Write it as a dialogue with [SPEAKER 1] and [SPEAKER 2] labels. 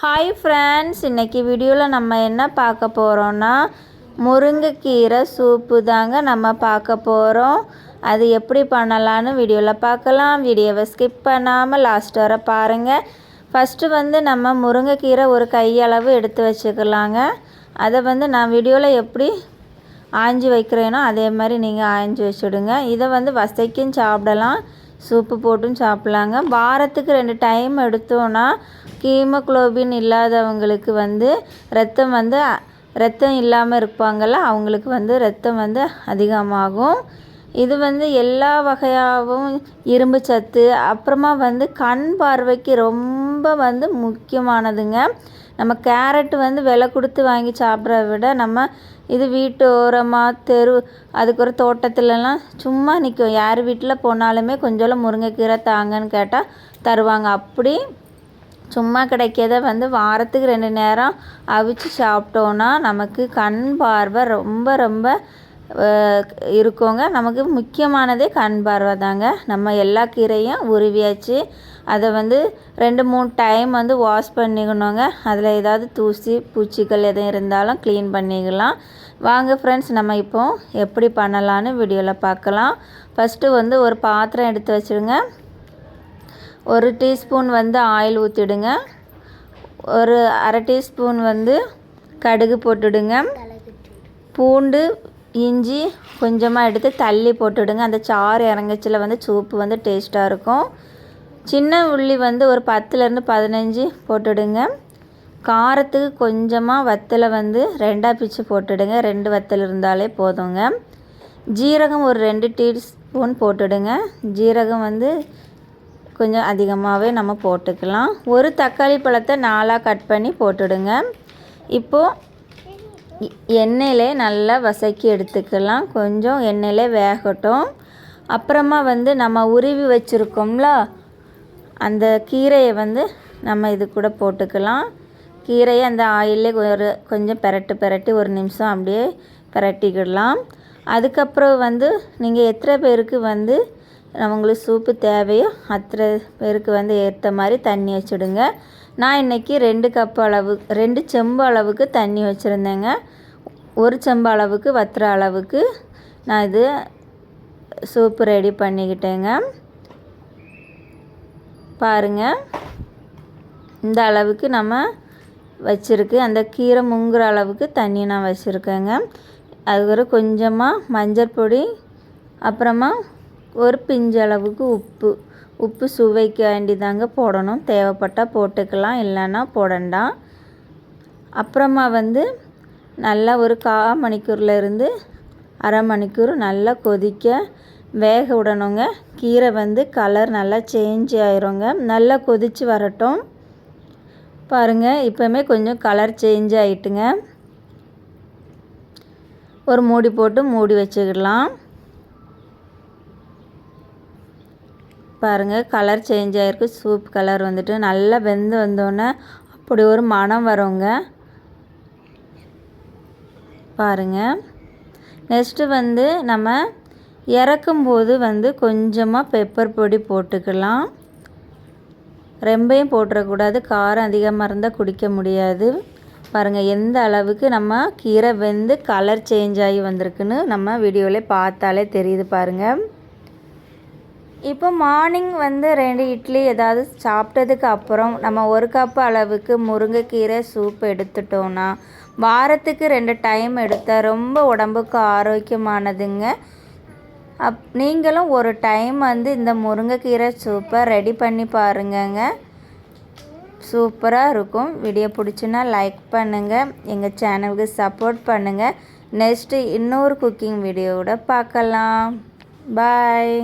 [SPEAKER 1] Hi friends இன்றைக்கி வீடியோவில் நம்ம என்ன பார்க்க போகிறோன்னா முருங்கைக்கீரை சூப்பு தாங்க நம்ம பார்க்க போகிறோம் அது எப்படி பண்ணலான்னு வீடியோவில் பார்க்கலாம். வீடியோவை ஸ்கிப் பண்ணாமல் லாஸ்ட் வர பாருங்கள் ஃபஸ்ட்டு வந்து நம்ம முருங்கைக்கீரை ஒரு கையளவு எடுத்து வச்சுக்கலாங்க. அதை வந்து நான் வீடியோவில் எப்படி ஆஞ்சி வைக்கிறேனோ அதே மாதிரி நீங்கள் ஆஞ்சி வச்சுடுங்க. இதை வந்து வசைக்கும் சாப்பிடலாம். சூப்பு போட்டும் சாப்பிட்லாங்க. வாரத்துக்கு ரெண்டு டைம் எடுத்தோன்னா கீமோக்ளோபின் இல்லாதவங்களுக்கு வந்து ரத்தம் வந்து ரத்தம் இல்லாமல் இருப்பாங்கள்ல அவங்களுக்கு வந்து ரத்தம் வந்து அதிகமாகும். இது வந்து எல்லா வகையாகவும் இரும்பு சத்து அப்புறமா வந்து கண் பார்வைக்கு ரொம்ப வந்து முக்கியமானதுங்க. நம்ம கேரட் வந்து விலை கொடுத்து வாங்கி சாப்பிட்றத விட நம்ம இது வீட்டு ஓரமாக தெரு அதுக்கு ஒரு தோட்டத்துலலாம் சும்மா நிற்கும் யார் வீட்டில் போனாலுமே கொஞ்சோളം முருங்கைக்கீரை தாங்கன்னு கேட்டால் தருவாங்க. அப்படி சும்மா கிடைக்கிறத வந்து வாரத்துக்கு ரெண்டு நேரம் அவிச்சு சாப்பிட்டோன்னா நமக்கு கண் பார்வை ரொம்ப ரொம்ப இருக்கோங்க. நமக்கு முக்கியமானதே கண் பார்வை தாங்க. நம்ம எல்லா கீரையும் உருவியாச்சு. அதை வந்து ரெண்டு மூணு டைம் வந்து வாஷ் பண்ணிக்கணுங்க. அதில் ஏதாவது தூசி பூச்சிகள் எதுவும் இருந்தாலும் க்ளீன் பண்ணிக்கலாம். வாங்க ஃப்ரெண்ட்ஸ் நம்ம இப்போ எப்படி பண்ணலான்னு வீடியோவில் பார்க்கலாம். ஃபஸ்ட்டு வந்து ஒரு பாத்திரம் எடுத்து வச்சுடுங்க. ஒரு டீஸ்பூன் வந்து ஆயில் ஊற்றிடுங்க ஒரு அரை டீஸ்பூன் வந்து கடுகு போட்டுடுங்க. பூண்டு இஞ்சி கொஞ்சமாக எடுத்து தள்ளி போட்டுவிடுங்க அந்த சாறு இறங்கச்சில் வந்து சூப்பு வந்து டேஸ்ட்டாக இருக்கும். சின்ன உள்ளி வந்து ஒரு பத்துலேருந்து பதினஞ்சு போட்டுவிடுங்க காரத்துக்கு கொஞ்சமாக வத்தலை வந்து ரெண்டாக பிச்சு போட்டுடுங்க. ரெண்டு வத்தல் இருந்தாலே போதுங்க. ஜீரகம் ஒரு ரெண்டு டீஸ்பூன் போட்டுடுங்க. ஜீரகம் வந்து கொஞ்சம் அதிகமாகவே நம்ம போட்டுக்கலாம். ஒரு தக்காளி பழத்தை நாலாக கட் பண்ணி போட்டுடுங்க. இப்போது எண்ணெயிலே நல்லா வசக்கி எடுத்துக்கலாம். கொஞ்சம் எண்ணெயிலே வேகட்டும். அப்புறமா வந்து நம்ம உருவி வச்சுருக்கோம்ல அந்த கீரையை வந்து நம்ம இது கூட போட்டுக்கலாம். கீரையை அந்த ஆயிலே ஒரு கொஞ்சம் பெரட்டு பெரட்டி ஒரு நிமிஷம் அப்படியே பெரட்டிக்கிடலாம். அதுக்கப்புறம் வந்து நீங்கள் எத்தனை பேருக்கு வந்து உங்களுக்கு சூப்பு தேவையோ அத்தனை பேருக்கு வந்து ஏற்ற மாதிரி தண்ணி வச்சுடுங்க. நான் இன்றைக்கி ரெண்டு கப் அளவு ரெண்டு செம்பு அளவுக்கு தண்ணி வச்சுருந்தேங்க. ஒரு செம்பு அளவுக்கு வத்துற அளவுக்கு நான் இது சூப்பு ரெடி பண்ணிக்கிட்டேங்க. பாருங்கள் இந்த அளவுக்கு நம்ம வச்சுருக்கு. அந்த கீரை முங்குற அளவுக்கு தண்ணி நான் வச்சுருக்கேங்க. அதுக்கு கொஞ்சமாக மஞ்சள் பொடி அப்புறமா ஒரு பிஞ்சு அளவுக்கு உப்பு. உப்பு சுவைக்க வேண்டிதாங்க போடணும். தேவைப்பட்டால் போட்டுக்கலாம் இல்லைன்னா போடண்டாம் அப்புறமா வந்து நல்லா ஒரு கா மணிக்கூர்லேருந்து அரை மணிக்கூர் நல்லா கொதிக்க வேக விடணுங்க. கீரை வந்து கலர் நல்லா சேஞ்ச் ஆயிருங்க. நல்லா கொதித்து வரட்டும். பாருங்கள் இப்போவுமே கொஞ்சம் கலர் சேஞ்ச் ஆகிட்டுங்க ஒரு மூடி போட்டு மூடி வச்சுக்கிடலாம். பாருங்கள் கலர் சேஞ்ச் ஆகிருக்கு சூப் கலர் வந்துட்டு நல்லா வெந்து வந்தோடனே அப்படி ஒரு மனம் வருங்க. பாருங்கள் நெக்ஸ்ட்டு வந்து நம்ம இறக்கும்போது வந்து கொஞ்சமாக பெப்பர் பொடி போட்டுக்கலாம். ரொம்பையும் போட்டுறக்கூடாது. காரம் அதிகமாக இருந்தால் குடிக்க முடியாது. பாருங்கள் எந்த அளவுக்கு நம்ம கீரை வெந்து கலர் சேஞ்ச் ஆகி வந்திருக்குன்னு நம்ம வீடியோவிலே பார்த்தாலே தெரியுது பாருங்கள் இப்போ மார்னிங் வந்து ரெண்டு இட்லி ஏதாவது சாப்பிட்டதுக்கு அப்புறம் நம்ம ஒரு கப்பு அளவுக்கு முருங்கைக்கீரை சூப் எடுத்துட்டோன்னா வாரத்துக்கு ரெண்டு டைம் எடுத்தால் ரொம்ப உடம்புக்கு ஆரோக்கியமானதுங்க. அப் நீங்களும் ஒரு டைம் வந்து இந்த முருங்கைக்கீரை சூப்பை ரெடி பண்ணி பாருங்கங்க. சூப்பராக இருக்கும். வீடியோ பிடிச்சுன்னா லைக் பண்ணுங்கள் எங்கள் சேனலுக்கு சப்போர்ட் பண்ணுங்கள் நெக்ஸ்ட்டு இன்னொரு குக்கிங் வீடியோவோட பார்க்கலாம். பாய்.